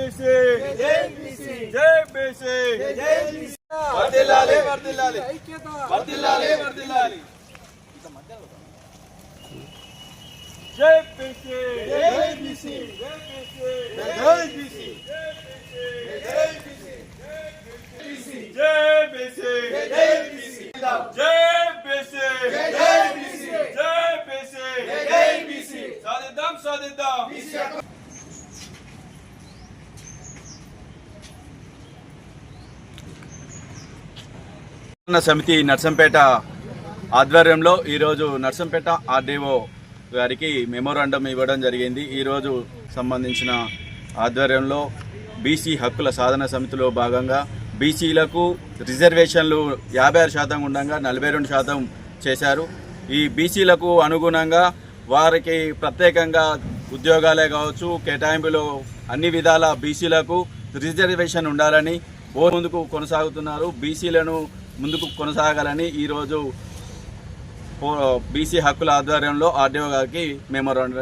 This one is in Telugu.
బీసీ జై బీసీ జై బీసీ జై బీసీ జై బీసీ జై బీసీ జై బీసీ జై బీసీ జై బీసీ జై బీసీ జై బీసీ జై బీసీ జై బీసీ సాధిద్దాం సాధిద్దాం సమితి నర్సంపేట ఆధ్వర్యంలో ఈరోజు నర్సంపేట ఆర్డీఓ గారికి మెమోరాండం ఇవ్వడం జరిగింది. ఈరోజు సంబంధించిన ఆధ్వర్యంలో బీసీ హక్కుల సాధన సమితిలో భాగంగా బీసీలకు రిజర్వేషన్లు యాభై ఆరు శాతం ఉండగా నలభై రెండు శాతం చేశారు. ఈ బీసీలకు అనుగుణంగా వారికి ప్రత్యేకంగా ఉద్యోగాలే కావచ్చు కేటాయింపులు అన్ని విధాల బీసీలకు రిజర్వేషన్ ఉండాలని ఓ ముందుకు కొనసాగుతున్నారు. బీసీలను ముందుకు కొనసాగాలని ఈరోజు బీసీ హక్కుల ఆధ్వర్యంలో ఆర్డీఓ గారికి మెమోరాండం